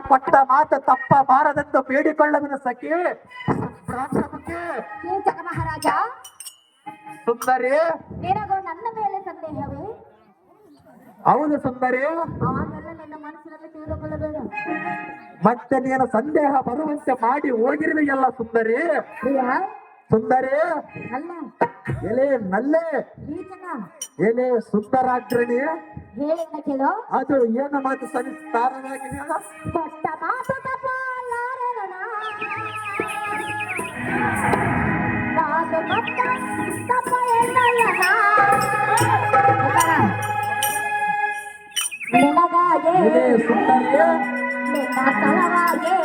ಕೊಟ್ಟ ಮಾತು ತಪ್ಪಬಾರದೆಂದು ಬೇಡಿಕೊಳ್ಳವಿನ ಸಖಿ ಮಹಾರಾಜ ಸುಂದರಿ. ನಿನಗೂ ನನ್ನ ಮೇಲೆ ಸಂದೇಹವೇ? ಹೌದು ಸುಂದರಿ. ನಿನ್ನ ಮನಸ್ಸಿನಲ್ಲಿ ತಿಳಿದುಕೊಳ್ಳಬೇಡ. ಮತ್ತೆ ನೀನು ಸಂದೇಹ ಬರುವಂತೆ ಮಾಡಿ ಹೋಗಿರುವೆಯಲ್ಲ ಸುಂದರಿ. ಪ್ರಿಯ ಸುಂದರಿ? ಎಲೆ ನಲ್ಲೆ ಎಲೆ ಸುಂದರಾಗ್ರಣಿ? ಅದು ಏನು ಮಾತು ಸವಿಸ್ತಾರವಾಗಿ ಹೇಳ. ಕೊಟ್ಟ ಮಾತು. ನಿನಗಾಗೆ ನಿನ್ನ ಸಲವಾಗೆ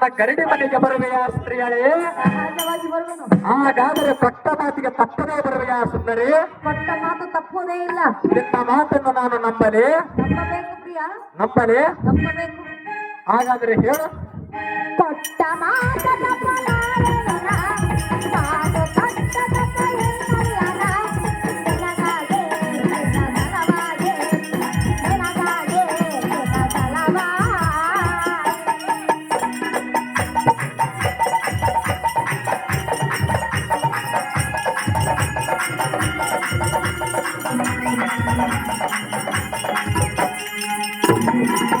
ಸ್ಥಳವಾಗಿ ಕರಡಿ ಗರಡಿ ಮನೆಗೆ ಬರುವೆಯ ಸ್ತ್ರೀಯಳೇ? ಹಾಗಾದರೆ ಕೊಟ್ಟ ಮಾತಿಗೆ ತಪ್ಪದೇ ಬರುವೆಯ ಸುಂದರಿ? ಕೊಟ್ಟ ಮಾತು ತಪ್ಪುವುದೇ ಇಲ್ಲ. ನಿನ್ನ ಮಾತನ್ನು ನಾನು ನಂಬಲೆ? ನಂಬಲೆ? ಹಾಗಾದ್ರೆ ಹೇಳು. ಕೊಟ್ಟ ಮಾತ ನಾಳೆ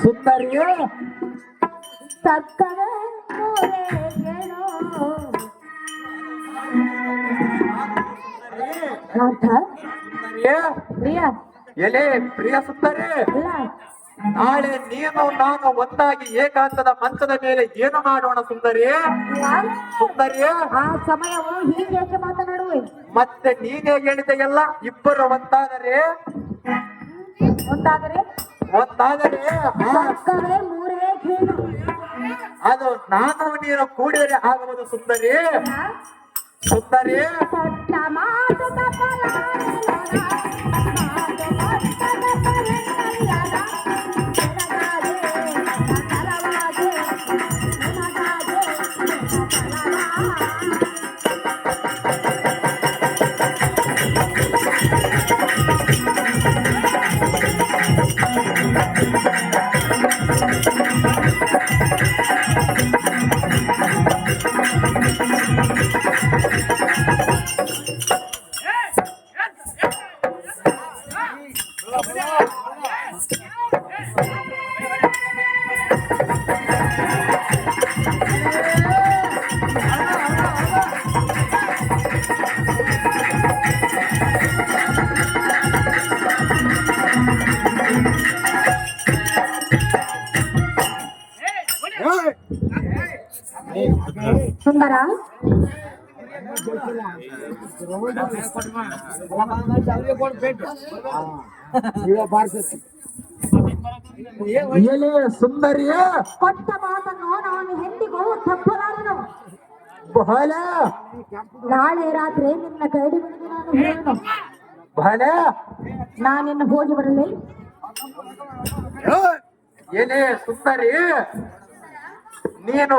ಸುಂದರಿ ಸಕ್ಕರೆ ಪ್ರಿಯ? ಎಲೆ ಪ್ರಿಯ ಸುಂದರಿ. ನಾಳೆ ನೀನು ನಾನು ಒಂದಾಗಿ ಏಕಾಂತದ ಮಂಚದ ಮೇಲೆ ಏನು ಮಾಡೋಣ ಸುಂದರಿ? ಸುಂದರಿಯ? ಸುಂದರಿ ಆ ಸಮಯವು ಹೀಗೇಕೆ ಮಾತನಾಡುವೆ? ಮತ್ತೆ ನೀನೇ ಹೇಳಿದೆಯಲ್ಲ ಇಬ್ಬರು ಒಂದಾದರೆ? ಒಂದಾದರೆ? ಒಂದಾದರೆ? ಮೂರೇ ಕೇಳು. ಅದು ನಾನು ನೀನು ಕೂಡಿದರೆ ಆಗುವುದು ಸುಂದರಿ? ಸುಂದರಿ ಮಾತು ತಪ್ಪಲಾರೆನನ, ಮಾತು Thank you. ಸುಂದರ ಎಲೆ ಸುಂದರಿಯ? ಕೊಟ್ಟ ಮಾತನ್ನು ನಾನು ಎಂದಿಗೂ ತಪ್ಪಲಾರನು. ಬಹಳ. ನಾಳೆ ರಾತ್ರಿ ನಿನ್ನ ಕೈಡಿ ಮನೆಗೆ ನಾನು ಬರುವೆನು ಬಹಳ. ನಾನಿನ್ನ ಹೋಗಿ ಬರಲಿ. ಏನೇ ಸುಂದರಿ? ನೀನು